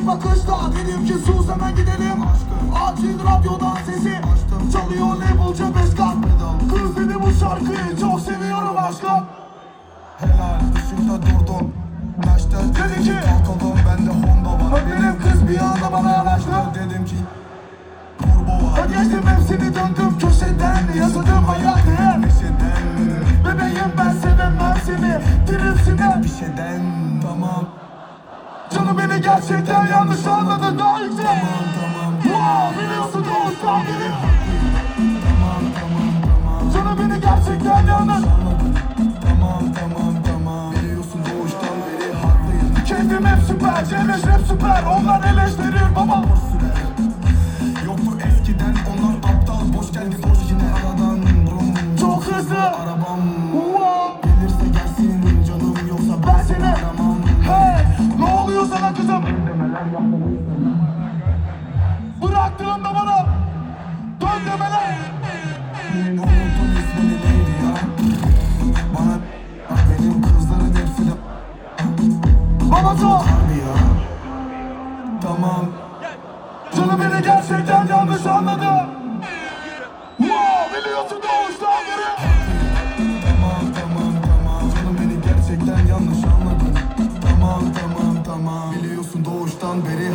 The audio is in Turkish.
Çekin bakışla dedim ki sus hemen gidelim. Acil radyodan sesi. Açtım. Çalıyor labelce beş Kız dedi bu şarkıyı çok seviyorum aşkım. Helal üstünde durdum. Taşta dedi ki Kalkalım bende Honda var. Benim kız bir anda bana yanaştı. Dedim ki Turbo var. Geçtim hepsini döndüm köşeden. Yazıldım hayat değer Bebeğim ben sevemem seni. Dilimsine. Bir şeyden. Canım beni gerçekten yanlış anladın daha yüksek Wow biliyorsun tamam tamam Canım beni gerçekten yanlış Tamam tamam tamam Biliyorsun doğuştan beri haklıyım Kendim hep süper Cemreş rap süper. Onlar eleştirir sana kızım. Bıraktığında bana Dön demeler unutun ismini neydi ya Bana benim kızların hepsi de Tamam. Canım beni gerçekten yanlış anladı başından beri